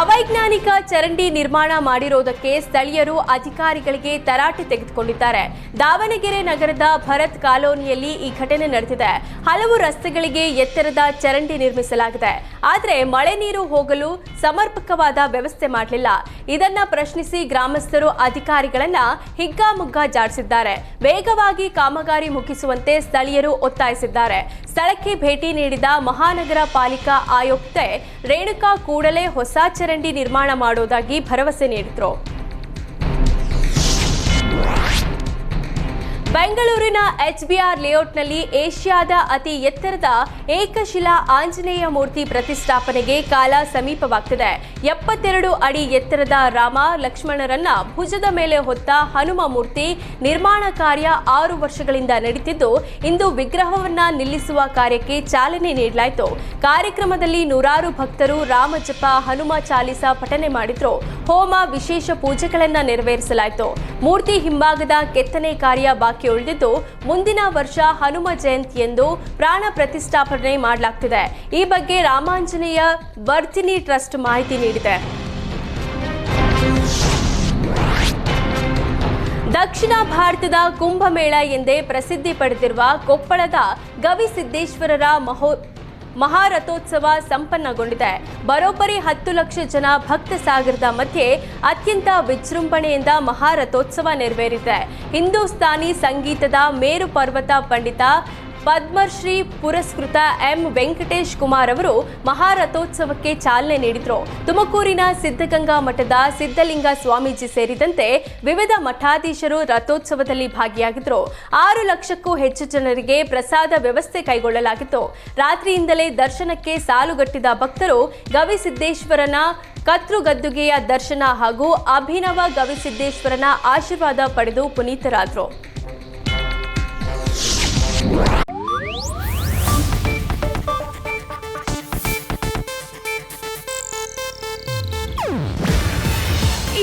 ಅವೈಜ್ಞಾನಿಕ ಚರಂಡಿ ನಿರ್ಮಾಣ ಮಾಡಿರೋದಕ್ಕೆ ಸ್ಥಳೀಯರು ಅಧಿಕಾರಿಗಳಿಗೆ ತರಾಟೆ ತೆಗೆದುಕೊಂಡಿದ್ದಾರೆ. ದಾವಣಗೆರೆ ನಗರದ ಭರತ್ ಕಾಲೋನಿಯಲ್ಲಿ ಈ ಘಟನೆ ನಡೆದಿದೆ. ಹಲವು ರಸ್ತೆಗಳಿಗೆ ಎತ್ತರದ ಚರಂಡಿ ನಿರ್ಮಿಸಲಾಗಿದೆ. ಆದರೆ ಮಳೆ ನೀರು ಹೋಗಲು ಸಮರ್ಪಕವಾದ ವ್ಯವಸ್ಥೆ ಮಾಡಲಿಲ್ಲ. ಇದನ್ನ ಪ್ರಶ್ನಿಸಿ ಗ್ರಾಮಸ್ಥರು ಅಧಿಕಾರಿಗಳನ್ನ ಹಿಗ್ಗಾಮುಗ್ಗಾ ಜಾಡಿಸಿದ್ದಾರೆ. ವೇಗವಾಗಿ ಕಾಮಗಾರಿ ಮುಗಿಸುವಂತೆ ಸ್ಥಳೀಯರು ಒತ್ತಾಯಿಸಿದ್ದಾರೆ. ಸ್ಥಳಕ್ಕೆ ಭೇಟಿ ನೀಡಿದ ಮಹಾನಗರ ಪಾಲಿಕಾ ಆಯುಕ್ತೆ ರೇಣುಕಾ ಕೂಡಲೇ ಹೊಸ ಚರಂಡಿ ನಿರ್ಮಾಣ ಮಾಡೋದಾಗಿ ಭರವಸೆ ನೀಡಿದ್ರು. ಬೆಂಗಳೂರಿನ ಎಚ್ಬಿಆರ್ ಲೇಔಟ್ನಲ್ಲಿ ಏಷ್ಯಾದ ಅತಿ ಎತ್ತರದ ಏಕಶಿಲಾ ಆಂಜನೇಯ ಮೂರ್ತಿ ಪ್ರತಿಷ್ಠಾಪನೆಗೆ ಕಾಲ ಸಮೀಪವಾಗ್ತಿದೆ. ಎಪ್ಪತ್ತೆರಡು ಅಡಿ ಎತ್ತರದ ರಾಮ ಲಕ್ಷ್ಮಣರನ್ನ ಭುಜದ ಮೇಲೆ ಹೊತ್ತ ಹನುಮ ಮೂರ್ತಿ ನಿರ್ಮಾಣ ಕಾರ್ಯ ಆರು ವರ್ಷಗಳಿಂದ ನಡೀತಿದ್ದು, ಇಂದು ವಿಗ್ರಹವನ್ನ ನಿಲ್ಲಿಸುವ ಕಾರ್ಯಕ್ಕೆ ಚಾಲನೆ ನೀಡಲಾಯಿತು. ಕಾರ್ಯಕ್ರಮದಲ್ಲಿ ನೂರಾರು ಭಕ್ತರು ರಾಮ ಜಪ ಹನುಮ ಚಾಲಿಸ ಪಠನೆ ಮಾಡಿದ್ರು. ಹೋಮ ವಿಶೇಷ ಪೂಜೆಗಳನ್ನ ನೆರವೇರಿಸಲಾಯಿತು. ಮೂರ್ತಿ ಹಿಂಭಾಗದ ಕೆತ್ತನೆ ಕಾರ್ಯ ಬಾಕಿ ಉಳಿದಿದ್ದು, ಮುಂದಿನ ವರ್ಷ ಹನುಮ ಜಯಂತಿಯಂದು ಪ್ರಾಣ ಪ್ರತಿಷ್ಠಾಪನೆ ಮಾಡಲಾಗ್ತಿದೆ. ಈ ಬಗ್ಗೆ ರಾಮಾಂಜನೇಯ ವರ್ತಿನಿ ಟ್ರಸ್ಟ್ ಮಾಹಿತಿ ನೀಡಿದೆ. ದಕ್ಷಿಣ ಭಾರತದ ಕುಂಭಮೇಳ ಎಂದೇ ಪ್ರಸಿದ್ಧಿ ಪಡೆದಿರುವ ಕೊಪ್ಪಳದ ಗವಿಸಿದ್ದೇಶ್ವರರ ಮಹೋ ಮಹಾರಥೋತ್ಸವ ಸಂಪನ್ನಗೊಂಡಿದೆ. ಬರೋಬ್ಬರಿ ಹತ್ತು ಲಕ್ಷ ಜನ ಭಕ್ತ ಸಾಗರದ ಮಧ್ಯೆ ಅತ್ಯಂತ ವಿಜೃಂಭಣೆಯಿಂದ ಮಹಾರಥೋತ್ಸವ ನೆರವೇರಿದೆ. ಹಿಂದೂಸ್ತಾನಿ ಸಂಗೀತದ ಮೇರು ಪರ್ವತ ಪಂಡಿತ ಪದ್ಮಶ್ರೀ ಪುರಸ್ಕೃತ ಎಂ ವೆಂಕಟೇಶ್ ಕುಮಾರ್ ಅವರು ಮಹಾರಥೋತ್ಸವಕ್ಕೆ ಚಾಲನೆ ನೀಡಿದರು. ತುಮಕೂರಿನ ಸಿದ್ಧಗಂಗಾ ಮಠದ ಸಿದ್ಧಲಿಂಗ ಸ್ವಾಮೀಜಿ ಸೇರಿದಂತೆ ವಿವಿಧ ಮಠಾಧೀಶರು ರಥೋತ್ಸವದಲ್ಲಿ ಭಾಗಿಯಾಗಿದ್ದರು ಆರು ಲಕ್ಷಕ್ಕೂ ಹೆಚ್ಚು ಜನರಿಗೆ ಪ್ರಸಾದ ವ್ಯವಸ್ಥೆ ಕೈಗೊಳ್ಳಲಾಗಿತ್ತು. ರಾತ್ರಿಯಿಂದಲೇ ದರ್ಶನಕ್ಕೆ ಸಾಲುಗಟ್ಟಿದ ಭಕ್ತರು ಗವಿಸಿದ್ದೇಶ್ವರನ ಕತ್ರುಗದ್ದುಗೆಯ ದರ್ಶನ ಹಾಗೂ ಅಭಿನವ ಗವಿಸಿದ್ದೇಶ್ವರನ ಆಶೀರ್ವಾದ ಪಡೆದು ಪುನೀತರಾದರು.